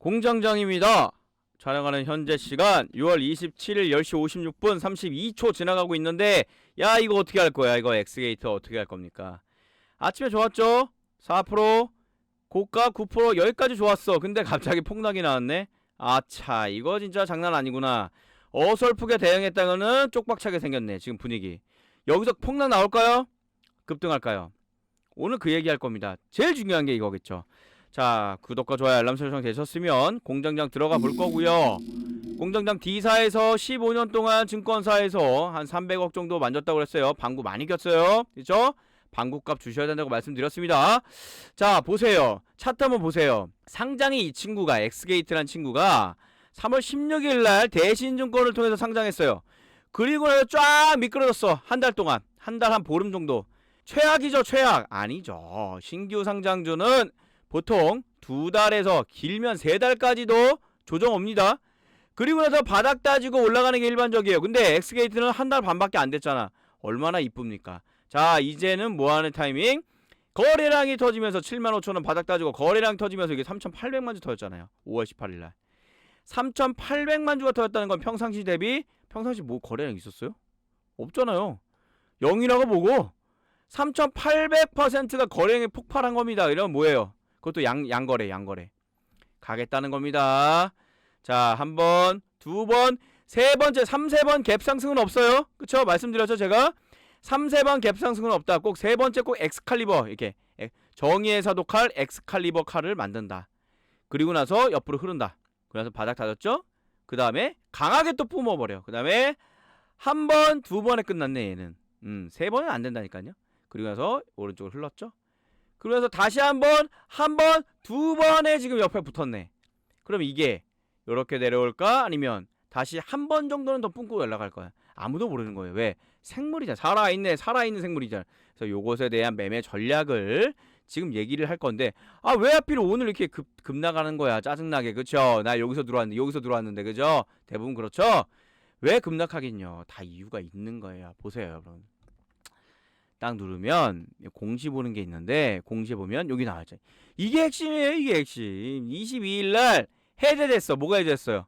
공장장입니다. 촬영하는 현재 시간 6월 27일 10시 56분 32초 지나가고 있는데 야 이거 어떻게 할 거야? 이거 엑스게이트 어떻게 할 겁니까? 아침에 좋았죠? 4% 고가 9% 여기까지 좋았어. 근데 갑자기 폭락이 나왔네. 아차 이거 진짜 장난 아니구나. 어설프게 대응했다가는 쪽박차게 생겼네 지금 분위기. 여기서 폭락 나올까요? 급등할까요? 오늘 그 얘기 할 겁니다. 제일 중요한 게 이거겠죠 자 구독과 좋아요 알람 설정 되셨으면 공장장 들어가 볼 거고요. 공장장 D사에서 15년 동안 증권사에서 한 300억 정도 만졌다고 그랬어요. 방구 많이 꼈어요. 그죠? 방구값 주셔야 된다고 말씀드렸습니다. 자 보세요. 차트 한번 보세요. 상장이 이 친구가 엑스게이트란 친구가 3월 16일 날 대신증권을 통해서 상장했어요. 그리고 나서 쫙 미끄러졌어. 한 달 동안. 한 달 한 보름 정도. 최악이죠 최악. 아니죠. 신규 상장주는 보통 두 달에서 길면 세 달까지도 조정 옵니다. 그리고 나서 바닥 따지고 올라가는 게 일반적이에요. 근데 엑스게이트는 한 달 반밖에 안 됐잖아. 얼마나 이쁩니까? 자, 이제는 뭐 하는 타이밍? 거래량이 터지면서 7만 5천 원 바닥 따지고 거래량 터지면서 이게 3,800만 주 터졌잖아요. 5월 18일 날. 3,800만 주가 터졌다는 건 평상시 대비 평상시 뭐 거래량 있었어요? 없잖아요. 0이라고 보고 3,800%가 거래량이 폭발한 겁니다. 이러면 뭐예요? 그것도 양, 양거래, 양거래. 가겠다는 겁니다. 자, 한 번, 두 번, 세 번째, 삼세 번 갭 상승은 없어요. 그쵸? 말씀드렸죠, 제가? 삼세 번 갭 상승은 없다. 꼭 세 번째 꼭 엑스칼리버, 이렇게. 에, 정의의 사도 칼, 엑스칼리버 칼을 만든다. 그리고 나서 옆으로 흐른다. 그래서 바닥 닫았죠? 그 다음에 강하게 또 뿜어버려. 그 다음에 한 번, 두 번에 끝났네, 얘는. 음, 세 번은 안 된다니까요. 그리고 나서 오른쪽으로 흘렀죠? 그래서 다시 한 번, 한 번, 두 번에 지금 옆에 붙었네. 그럼 이게 이렇게 내려올까? 아니면 다시 한 번 정도는 더 뿜고 연락할 거야. 아무도 모르는 거예요. 왜? 생물이잖아. 살아있네. 살아있는 생물이잖아. 그래서 요것에 대한 매매 전략을 지금 얘기를 할 건데 아 왜 하필 오늘 이렇게 급, 급 나가는 거야 짜증나게 그쵸 나 여기서 들어왔는데 여기서 들어왔는데 그죠 대부분 그렇죠 왜 급락하겠냐 다 이유가 있는 거예요 보세요 여러분 딱 누르면 공시 보는 게 있는데 공시 보면 여기 나와있죠. 이게 핵심이에요. 이게 핵심. 22일 날 해제됐어. 뭐가 해제됐어요?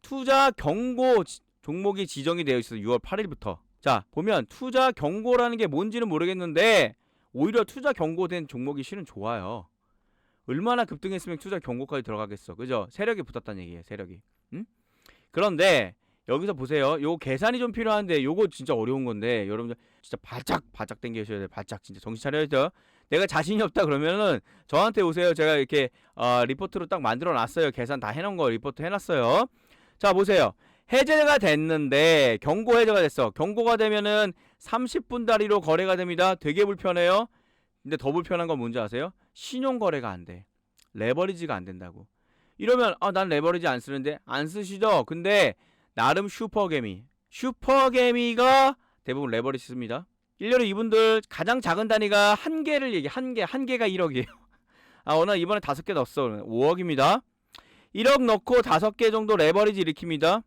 투자 경고 지- 종목이 지정이 되어 있어요. 6월 8일부터. 자, 보면 투자 경고라는 게 뭔지는 모르겠는데 오히려 투자 경고된 종목이 실은 좋아요. 얼마나 급등했으면 투자 경고까지 들어가겠어. 그죠? 세력이 붙었다는 얘기예요. 세력이. 응? 그런데 여기서 보세요. 요 계산이 좀 필요한데 요거 진짜 어려운 건데 여러분들 진짜 바짝 바짝 당겨셔야 돼요. 바짝 진짜 정신 차려야죠. 내가 자신이 없다 그러면은 저한테 오세요. 제가 이렇게 어, 리포트로 딱 만들어 놨어요. 계산 다 해놓은 거 리포트 해놨어요. 자 보세요. 해제가 됐는데 경고 해제가 됐어. 경고가 되면은 30분 다리로 거래가 됩니다. 되게 불편해요. 근데 더 불편한 건 뭔지 아세요? 신용 거래가 안 돼. 레버리지가 안 된다고. 이러면 아 난 레버리지 안 쓰는데 안 쓰시죠? 근데 나름 슈퍼개미. 슈퍼개미가 대부분 레버리지 씁니다. 1년에 이분들 가장 작은 단위가 한 개를 얘기, 한 개, 한 개가 1억이에요. 아, 오늘 이번에 다섯 개 넣었어. 5억입니다. 1억 넣고 다섯 개 정도 레버리지 일으킵니다.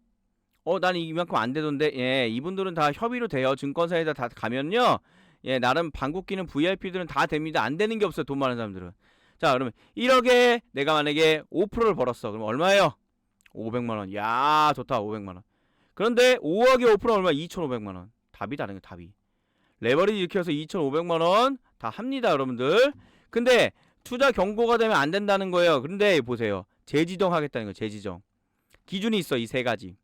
어, 난 이만큼 안 되던데. 예, 이분들은 다 협의로 돼요. 증권사에다 다 가면요. 예, 나름 방구 끼는 VIP들은 다 됩니다. 안 되는 게 없어요. 돈 많은 사람들은. 자, 그러면 1억에 내가 만약에 5%를 벌었어. 그럼 얼마예요? 500만 원. 야, 좋다. 500만 원. 그런데 5억에 5% 얼마? 2,500만 원. 답이 다른 거 답이. 레버리지 이렇게 해서 2,500만 원 다 합니다, 여러분들. 근데 투자 경고가 되면 안 된다는 거예요. 그런데 보세요. 재지정 하겠다는 거예요. 재지정. 기준이 있어. 이 세 가지.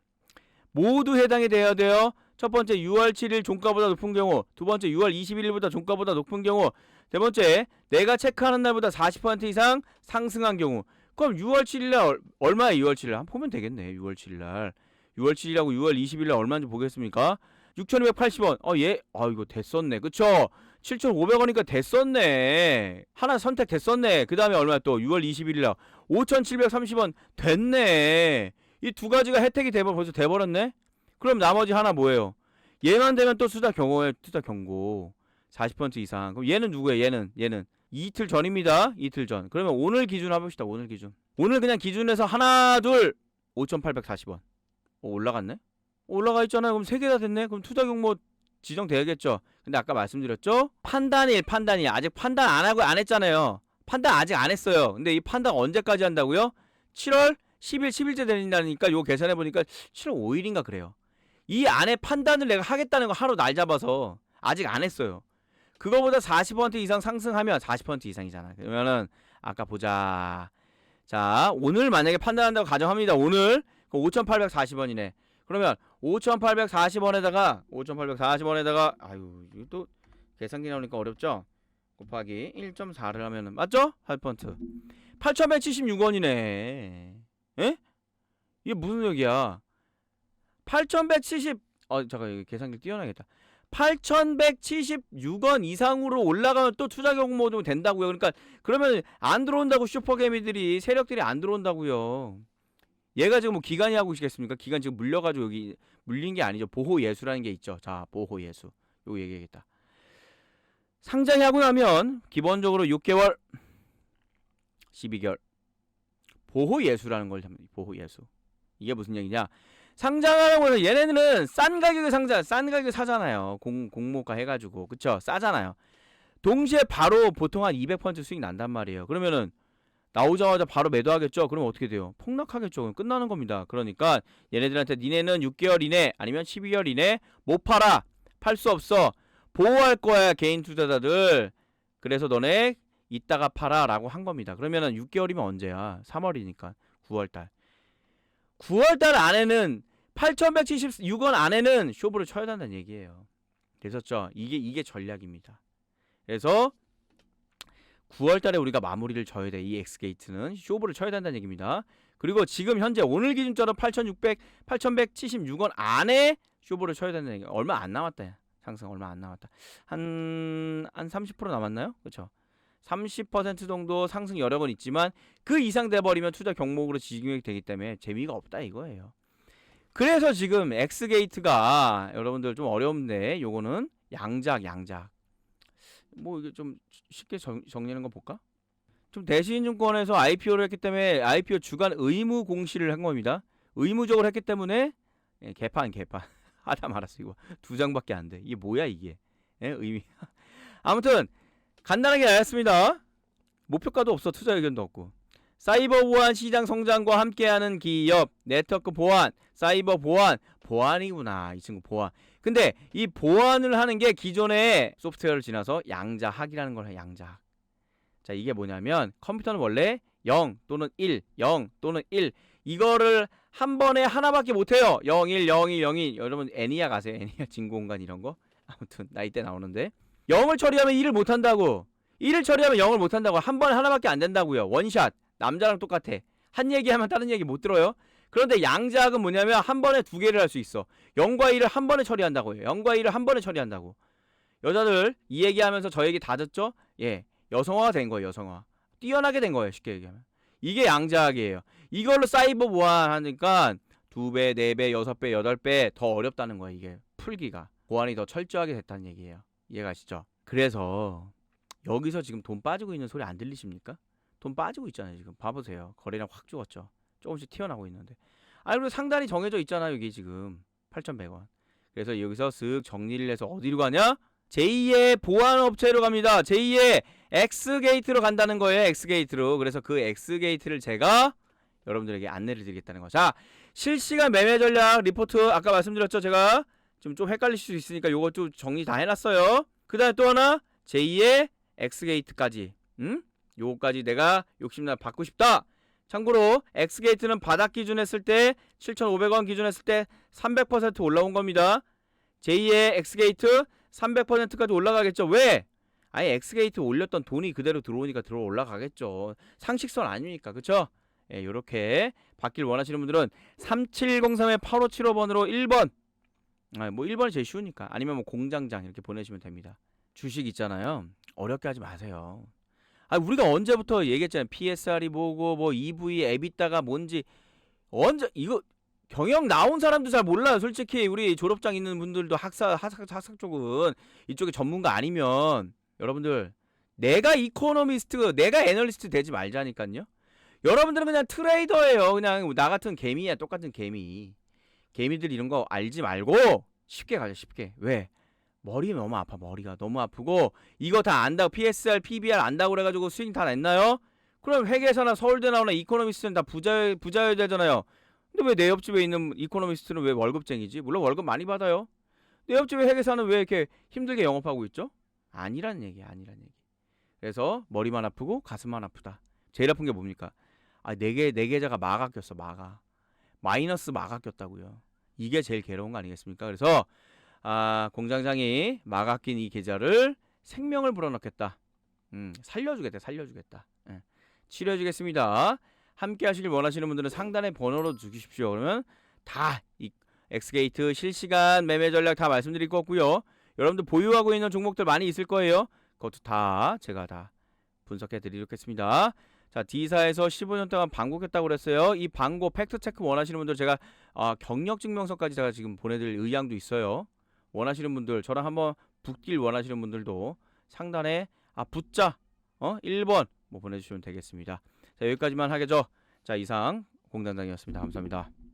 모두 해당이 돼야 돼요. 첫 번째 6월 7일 종가보다 높은 경우, 두 번째 6월 21일보다 종가보다 높은 경우, 세 번째 내가 체크하는 날보다 40% 이상 상승한 경우. 그럼 6월 7일 날 얼- 얼마야 6월 7일 날? 한번 보면 되겠네. 6월 7일 날. 6월 7일하고 6월 20일 날 얼마인지 보겠습니까? 6,280원. 어, 얘, 아, 이거 됐었네. 그쵸? 7,500원이니까 됐었네. 하나 선택 됐었네. 그 다음에 얼마 또 6월 21일 날 5,730원 됐네. 이 두 가지가 혜택이 돼버 벌써 돼버렸네. 그럼 나머지 하나 뭐예요? 얘만 되면 또 투자 경고에 투자 경고 40% 이상. 그럼 얘는 누구예요? 얘는 얘는 이틀 전입니다. 이틀 전. 그러면 오늘 기준 해봅시다. 오늘 기준. 오늘 그냥 기준에서 하나 둘 5,840원. 어, 올라갔네? 올라가 있잖아요. 그럼 세 개 다 됐네. 그럼 투자 경보 지정돼야겠죠. 근데 아까 말씀드렸죠? 판단일 판단이 아직 판단 안 하고 안 했잖아요. 판단 아직 안 했어요. 근데 이 판단 언제까지 한다고요? 7월 10일 10일째 되린다니까 요거 계산해 보니까 7월 5일인가 그래요. 이 안에 판단을 내가 하겠다는 거 하루 날 잡아서 아직 안 했어요. 그거보다 40% 이상 상승하면 40% 이상이잖아. 그러면은 아까 보자. 자, 오늘 만약에 판단한다고 가정합니다. 오늘 5,840원이네. 그러면 5,840원에다가 5,840원에다가 아유, 이거 또 계산기 나오니까 어렵죠? 곱하기 1.4를 하면은 맞죠? 8%. 8,176원이네. 에? 이게 무슨 얘기야? 8,170 어, 잠깐 여기 계산기 띄워놔야겠다. 8,176원 이상으로 올라가면 또 투자 경모도 된다고요. 그러니까 그러면 안 들어온다고 슈퍼개미들이 세력들이 안 들어온다고요. 얘가 지금 뭐 기간이 하고 있겠습니까? 기간 지금 물려가지고 여기 물린 게 아니죠. 보호 예수라는 게 있죠. 자, 보호 예수. 요거 얘기하겠다. 상장이 하고 나면 기본적으로 6개월, 12개월 보호 예수라는 걸 잡니다. 보호 예수. 이게 무슨 얘기냐? 상장하라고 해서 얘네들은 싼 가격에 상장, 싼 가격에 사잖아요. 공, 공모가 해가지고. 그쵸? 싸잖아요. 동시에 바로 보통 한 200% 수익 난단 말이에요. 그러면은 나오자마자 바로 매도하겠죠? 그러면 어떻게 돼요? 폭락하겠죠? 끝나는 겁니다. 그러니까 얘네들한테 니네는 6개월 이내 아니면 12개월 이내 못 팔아. 팔 수 없어. 보호할 거야, 개인 투자자들. 그래서 너네 이따가 팔아 라고 한 겁니다. 그러면은 6개월이면 언제야? 3월이니까 9월달. 9월달 안에는 8,176원 안에는 쇼부를 쳐야 된다는 얘기예요. 됐었죠? 이게 이게 전략입니다. 그래서 9월 달에 우리가 마무리를 져야 돼. 이 엑스게이트는 쇼부를 쳐야 된다는 얘기입니다. 그리고 지금 현재 오늘 기준처럼 8,600, 8,176원 안에 쇼부를 쳐야 된다는 얘기. 얼마 안 남았다. 상승 얼마 안 남았다. 한 한 30% 남았나요? 그렇죠? 30% 정도 상승 번 있지만 그 이상 돼 버리면 투자 경목으로 지정이 되기 때문에 재미가 없다 이거예요. 그래서 지금 엑스게이트가 여러분들 좀 어려운데 요거는 양작 양작. 뭐 이게 좀 쉽게 정, 정리하는 거 볼까? 좀 대신증권에서 IPO를 했기 때문에 IPO 주간 의무 공시를 한 겁니다. 의무적으로 했기 때문에 예, 개판 개판 하다 말았어 이거 두 장밖에 안 돼. 이게 뭐야 이게? 예, 의미. 아무튼 간단하게 알았습니다. 목표가도 없어 투자 의견도 없고 사이버 보안 시장 성장과 함께하는 기업 네트워크 보안 사이버 보안. 보안이구나 이 친구 보안. 근데 이 보안을 하는 게 기존의 소프트웨어를 지나서 양자학이라는 걸 해 양자학. 자 이게 뭐냐면 컴퓨터는 원래 0 또는 1 0 또는 1 이거를 한 번에 하나밖에 못해요. 0 1 0 1 0 2 여러분 애니아 가세요 애니아 진공관 이런 거. 아무튼 나이 때 나오는데. 0을 처리하면 1을 못한다고. 1을 처리하면 0을 못한다고. 한 번에 하나밖에 안 된다고요. 원샷 남자랑 똑같아. 한 얘기하면 다른 얘기 못 들어요. 그런데 양자학은 뭐냐면 한 번에 두 개를 할 수 있어. 0과 1을 한 번에 처리한다고요. 0과 1을 한 번에 처리한다고. 여자들 이 얘기하면서 저 얘기 다 듣죠? 예. 여성화가 된 거예요 여성화. 뛰어나게 된 거예요 쉽게 얘기하면. 이게 양자학이에요. 이걸로 사이버 보안 하니까 두 배, 네 배, 여섯 배, 여덟 배 더 어렵다는 거예요 이게 풀기가. 보안이 더 철저하게 됐다는 얘기예요. 이해가시죠? 그래서 여기서 지금 돈 빠지고 있는 소리 안 들리십니까? 돈 빠지고 있잖아요 지금. 봐보세요. 거래량 확 죽었죠. 조금씩 튀어나오고 있는데. 아 그리고 상단이 정해져 있잖아요 여기 지금. 8,100원. 그래서 여기서 쓱 정리를 해서 어디로 가냐? 제2의 보안업체로 갑니다. 제2의 X게이트로 간다는 거예요 X게이트로. 그래서 그 X게이트를 제가 여러분들에게 안내를 드리겠다는 거 자 실시간 매매 전략 리포트 아까 말씀드렸죠 제가? 지금 좀 헷갈리실 수 있으니까 좀 정리 다 해놨어요. 그 다음에 또 하나? 제2의 X게이트까지. 응? 요거까지 내가 욕심나 받고 싶다. 참고로 X게이트는 바닥 기준 했을 때 7,500원 기준 했을 때 300% 올라온 겁니다. 제2의 X게이트 300%까지 올라가겠죠. 왜? 아예 X게이트 올렸던 돈이 그대로 들어오니까 들어 올라가겠죠. 상식선 아닙니까? 그쵸? 예, 요렇게 받길 원하시는 분들은 3703의 8575번으로 1번 아, 뭐 1번이 제일 쉬우니까 아니면 뭐 공장장 이렇게 보내시면 됩니다. 주식 있잖아요. 어렵게 하지 마세요. 아 우리가 언제부터 얘기했잖아요. PSR이 뭐고 뭐 EV 에비다가 뭔지 언제 이거 경영 나온 사람도 잘 몰라요. 솔직히 우리 졸업장 있는 분들도 학사 학사, 학사 쪽은 이쪽에 전문가 아니면 여러분들 내가 이코노미스트, 내가 애널리스트 되지 말자니까요. 여러분들은 그냥 트레이더예요. 그냥 나 같은 개미야, 똑같은 개미. 개미들 이런 거 알지 말고 쉽게 가자, 쉽게. 왜? 머리 너무 아파 머리가 너무 아프고 이거 다 안다고 PSR, PBR 안다고 그래가지고 수익 다 냈나요? 그럼 회계사나 서울대 나오나 이코노미스트는 다 부자 부자여야 되잖아요. 근데 왜 내 옆집에 있는 이코노미스트는 왜 월급쟁이지? 물론 월급 많이 받아요. 내 옆집에 회계사는 왜 이렇게 힘들게 영업하고 있죠? 아니란 얘기야, 아니란 얘기. 그래서 머리만 아프고 가슴만 아프다. 제일 아픈 게 뭡니까? 아, 네 계좌가 마가 꼈어, 마가. 마이너스 마가 꼈다고요. 이게 제일 괴로운 거 아니겠습니까? 그래서 아, 공장장이 마가 낀이 계좌를 생명을 불어넣겠다. 음, 살려주겠다, 살려주겠다. 예. 치료해주겠습니다. 함께 하시길 원하시는 분들은 상단에 번호로 주십시오. 그러면 다 이 엑스게이트 실시간 매매 전략 다 말씀드릴 거고요. 여러분들 보유하고 있는 종목들 많이 있을 거예요. 그것도 다 제가 다 분석해 드리겠습니다. 자, D사에서 15년 동안 방콕했다고 그랬어요. 이 방고 팩트 체크 원하시는 분들 제가 아, 경력 증명서까지 제가 지금 보내드릴 의향도 있어요. 원하시는 분들 저랑 한번 붙길 원하시는 분들도 상단에 아 붙자 어 1번 뭐 보내주시면 되겠습니다. 자 여기까지만 하겠죠. 자 이상 공단장이었습니다. 감사합니다.